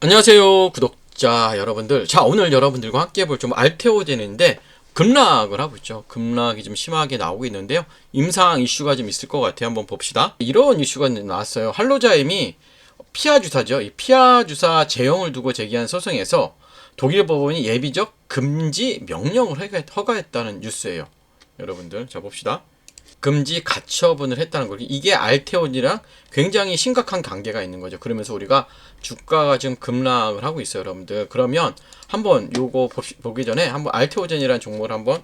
안녕하세요 구독자 여러분들. 자 오늘 여러분들과 함께 볼 좀 알테오젠인데 급락을 하고 있죠. 급락이 좀 심하게 나오고 있는데요. 임상 이슈가 좀 있을 것 같아요. 한번 봅시다. 이런 이슈가 나왔어요. 할로자임이 피하 주사죠. 이 피하 주사 제형을 두고 제기한 소송에서 독일 법원이 예비적 금지 명령을 허가- 허가했다는 뉴스예요. 여러분들 자 봅시다 금지 가처분을 했다는 거죠. 이게 알테온이랑 굉장히 심각한 관계가 있는 거죠. 그러면서 우리가 주가가 지금 급락을 하고 있어요, 여러분들. 그러면 한번 요거 보기 전에 한번 알테오젠이라는 종목을 한번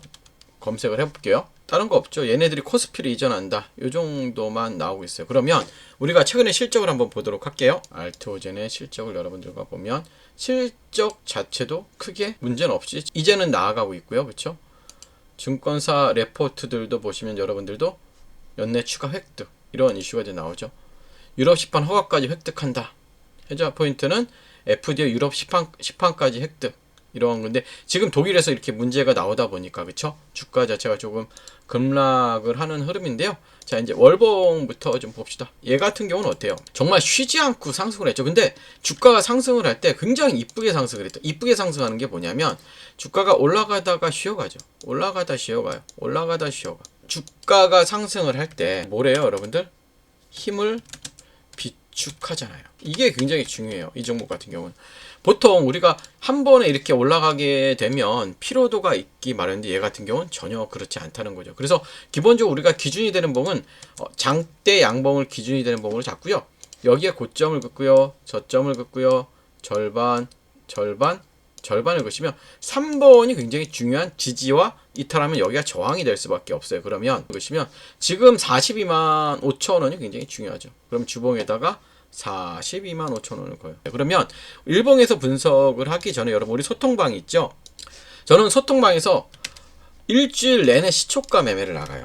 검색을 해볼게요. 다른 거 없죠. 얘네들이 코스피를 이전한다. 요 정도만 나오고 있어요. 그러면 우리가 최근에 실적을 한번 보도록 할게요. 알테오젠의 실적을 여러분들과 보면 실적 자체도 크게 문제는 없이 이제는 나아가고 있고요. 그렇죠? 증권사 레포트들도 보시면 여러분들도 연내 추가 획득 이런 이슈가 이제 나오죠. 유럽 시판 허가까지 획득한다. 해자 포인트는 FDA 유럽 시판 시판까지 획득 이런 건데 지금 독일에서 이렇게 문제가 나오다 보니까 그쵸 주가 자체가 조금 급락을 하는 흐름인데요. 자 이제 월봉부터 좀 봅시다. 얘 같은 경우는 어때요? 정말 쉬지 않고 상승을 했죠. 근데 주가가 상승을 할 때 굉장히 이쁘게 상승을 했다. 이쁘게 상승하는 게 뭐냐면 주가가 올라가다가 쉬어가죠. 올라가다 쉬어가요. 올라가다 쉬어가. 주가가 상승을 할 때 뭐래요, 여러분들? 힘을 비축하잖아요. 이게 굉장히 중요해요. 이 종목 같은 경우는. 보통 우리가 한 번에 이렇게 올라가게 되면 피로도가 있기 마련인데 얘 같은 경우는 전혀 그렇지 않다는 거죠. 그래서 기본적으로 우리가 기준이 되는 봉은 어, 장대 양봉을 기준이 되는 봉으로 잡고요. 여기에 고점을 긋고요. 저점을 긋고요. 절반, 절반, 절반을 그시면 3번이 굉장히 중요한 지지와 이탈하면 여기가 저항이 될 수밖에 없어요. 그러면 그시면 지금 42만 5천 원이 굉장히 중요하죠. 그럼 주봉에다가 42만 5천 원을 거요. 그러면 일봉에서 분석을 하기 전에 여러분 우리 소통방이 있죠. 저는 소통방에서 일주일 내내 시초가 매매를 나가요.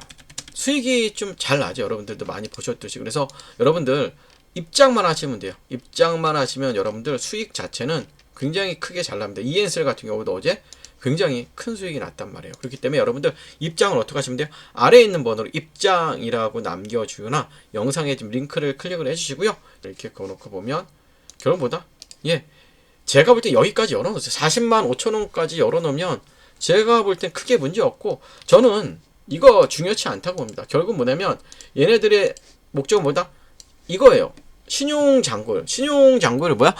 수익이 좀 잘 나죠. 여러분들도 많이 보셨듯이. 그래서 여러분들 입장만 하시면 돼요. 입장만 하시면 여러분들 수익 자체는 굉장히 크게 잘 납니다. 이엔슬 같은 경우도 어제 굉장히 큰 수익이 났단 말이에요. 그렇기 때문에 여러분들 입장을 어떻게 하시면 돼요? 아래에 있는 번호로 입장이라고 남겨주거나 영상에 좀 링크를 클릭을 해주시고요. 이렇게 걸어놓고 보면 결론보다 예 제가 볼 때 여기까지 열어놓으세요. 40만 5천 원까지 열어놓으면 제가 볼 땐 크게 문제 없고 저는 이거 중요치 않다고 봅니다. 결국 뭐냐면 얘네들의 목적은 뭐다? 이거예요. 신용 잔고요. 신용 잔고를 뭐야?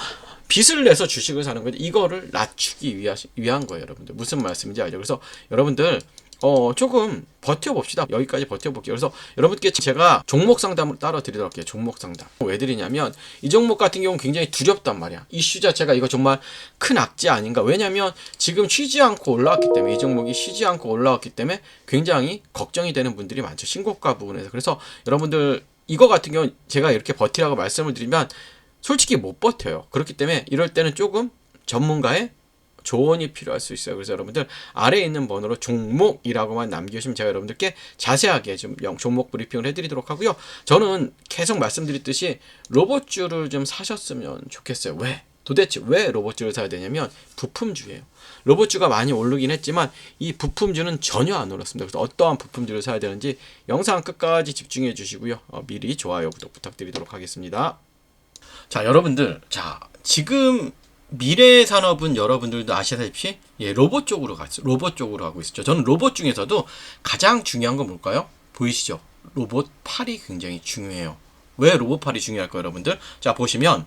빚을 내서 주식을 사는 건데 이거를 낮추기 위하, 위한 거예요, 여러분들. 무슨 말씀인지 알죠? 그래서 여러분들 어 조금 버텨봅시다. 여기까지 버텨볼게요. 그래서 여러분께 제가 종목 상담을 따로 드리도록 할게요. 종목 상담. 왜 드리냐면 이 종목 같은 경우는 굉장히 두렵단 말이야. 이슈 자체가 이거 정말 큰 악재 아닌가. 왜냐면 지금 쉬지 않고 올라왔기 때문에 이 종목이 쉬지 않고 올라왔기 때문에 굉장히 걱정이 되는 분들이 많죠. 신고가 부분에서. 그래서 여러분들 이거 같은 경우 제가 이렇게 버티라고 말씀을 드리면 솔직히 못 버텨요. 그렇기 때문에 이럴 때는 조금 전문가의 조언이 필요할 수 있어요. 그래서 여러분들 아래에 있는 번호로 종목이라고만 남겨주시면 제가 여러분들께 자세하게 좀 영- 종목 브리핑을 해드리도록 하고요. 저는 계속 말씀드렸듯이 로봇주를 좀 사셨으면 좋겠어요. 왜? 도대체 왜 로봇주를 사야 되냐면 부품주예요. 로봇주가 많이 오르긴 했지만 이 부품주는 전혀 안 오랐습니다. 그래서 어떠한 부품주를 사야 되는지 영상 끝까지 집중해 주시고요. 어, 미리 좋아요, 구독 부탁드리도록 하겠습니다. 자, 여러분들. 자, 지금 미래 산업은 여러분들도 아시다시피 예, 로봇 쪽으로 갔어. 로봇 쪽으로 가고 있죠. 저는 로봇 중에서도 가장 중요한 건 뭘까요? 보이시죠? 로봇 팔이 굉장히 중요해요. 왜 로봇 팔이 중요할까요, 여러분들? 자, 보시면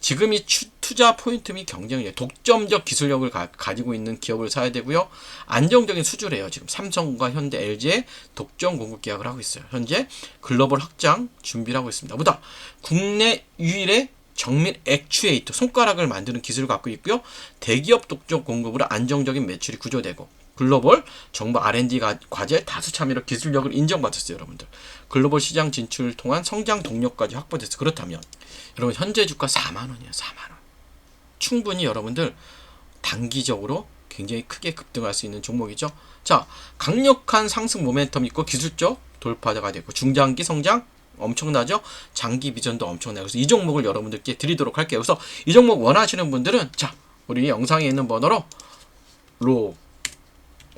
지금이 추- 투자 포인트 및 경쟁력, 독점적 기술력을 가, 지고 있는 기업을 사야 되고요. 안정적인 수주래요. 지금 삼성과 현대, LG의 독점 공급 계약을 하고 있어요. 현재 글로벌 확장 준비를 하고 있습니다. 보다 국내 유일의 정밀 액추에이터 손가락을 만드는 기술을 갖고 있고요. 대기업 독점 공급으로 안정적인 매출이 구조되고 글로벌 정부 R&D 가- 과제 다수 참여로 기술력을 인정받았어요, 여러분들. 글로벌 시장 진출을 통한 성장 동력까지 확보됐어. 그렇다면 여러분 현재 주가 4만 원이에요. 4만 원. 충분히 여러분들 단기적으로 굉장히 크게 급등할 수 있는 종목이죠. 자, 강력한 상승 모멘텀 있고 기술적 돌파가 되고 중장기 성장 엄청나죠? 장기 비전도 엄청나요. 그래서 이 종목을 여러분들께 드리도록 할게요. 그래서 이 종목 원하시는 분들은 자, 우리 영상에 있는 번호로 로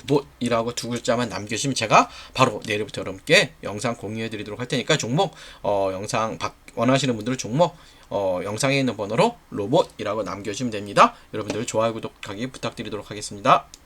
못이라고 두 글자만 남겨주시면 제가 바로 내일부터 여러분께 영상 공유해 드리도록 할 테니까 종목 어, 영상 박- 원하시는 분들은 종목 어, 영상에 있는 번호로 로봇이라고 남겨주시면 됩니다. 여러분들 좋아요 구독하기 부탁드리도록 하겠습니다.